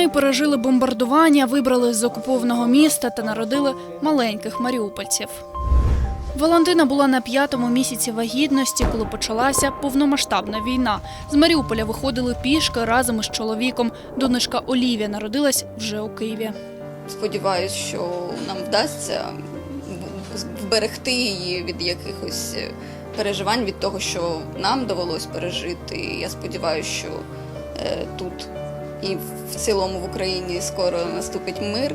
Вони пережили бомбардування, вибрали з окупованого міста та народили маленьких маріупольців. Валентина була на п'ятому місяці вагітності, коли почалася повномасштабна війна. З Маріуполя виходили пішки разом із чоловіком. Донечка Олівія народилась вже у Києві. Сподіваюсь, що нам вдасться вберегти її від якихось е, переживань, від того, що нам довелось пережити. Я сподіваюся, що е, тут і в цілому в Україні скоро наступить мир,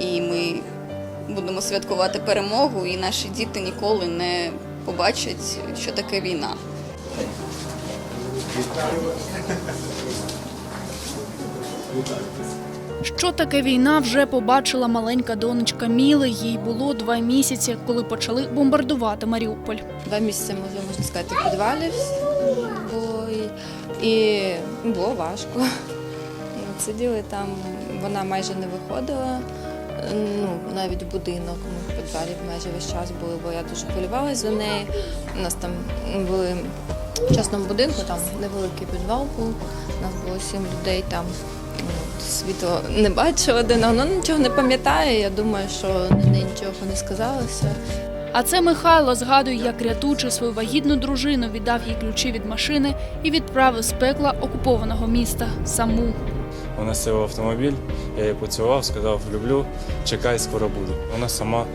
і ми будемо святкувати перемогу, і наші діти ніколи не побачать, що таке війна. Що таке війна, вже побачила маленька донечка Міли. Їй було два місяці, коли почали бомбардувати Маріуполь. Два місяці, можна, можна сказати, в підвалі і було важко. Сиділи там, вона майже не виходила. Ну, навіть будинок ми в підвалі майже весь час були, бо я дуже хвилювалася за неї. У нас там були в частному будинку, там невеликий підвал був. У нас було сім людей там. Світло не бачила один, вона нічого не пам'ятає. Я думаю, що на неї нічого не сказалося. А це Михайло згадує, як рятуючи свою вагітну дружину, віддав їй ключі від машини і відправив з пекла окупованого міста саму. Вона сіла в автомобіль, я її поцілував, сказав люблю, чекай, скоро буду. Вона сама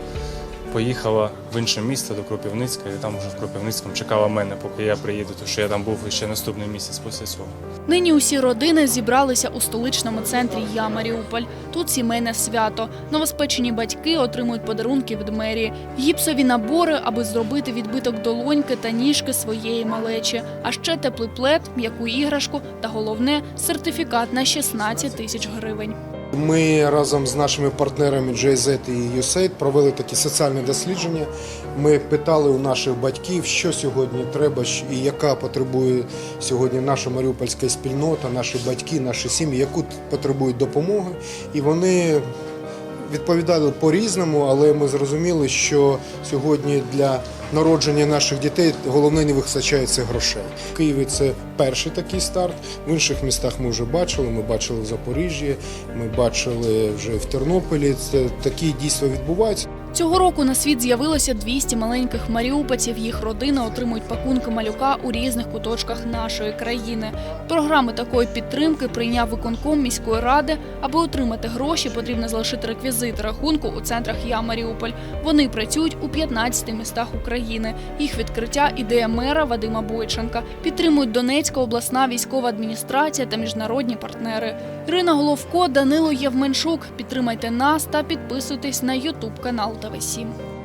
поїхала в інше місто до Кропивницька, і там вже в Кропивницькому чекала мене, поки я приїду, тому що я там був ще наступний місяць після цього. Нині усі родини зібралися у столичному центрі Я Маріуполь. Тут сімейне свято. Новоспечені батьки отримують подарунки від мерії, гіпсові набори, аби зробити відбиток долоньки та ніжки своєї малечі. А ще теплий плед, м'яку іграшку та головне сертифікат на 16 тисяч гривень. Ми разом з нашими партнерами JZ і USAID провели такі соціальні дослідження. Ми питали у наших батьків, що сьогодні треба і яка потребує сьогодні наша маріупольська спільнота, наші батьки, наші сім'ї, яку потребують допомоги. І вони відповідали по-різному, але ми зрозуміли, що сьогодні для народження наших дітей головне не вистачається грошей. В Києві це перший такий старт. В інших містах ми вже бачили. Ми бачили в Запоріжжі, ми бачили вже в Тернополі. Це такі дійства відбуваються. Цього року на світ з'явилося 200 маленьких маріупольців. Їх родини отримують пакунки малюка у різних куточках нашої країни. Програми такої підтримки прийняв виконком міської ради. Аби отримати гроші, потрібно залишити реквізити рахунку у центрах Я Маріуполь. Вони працюють у 15 містах України. Їх відкриття ідея мера Вадима Бойченка. Підтримують Донецька обласна військова адміністрація та міжнародні партнери. Ірина Головко, Данило Євменшук. Підтримайте нас та підписуйтесь на Ютуб канал Полтави 7.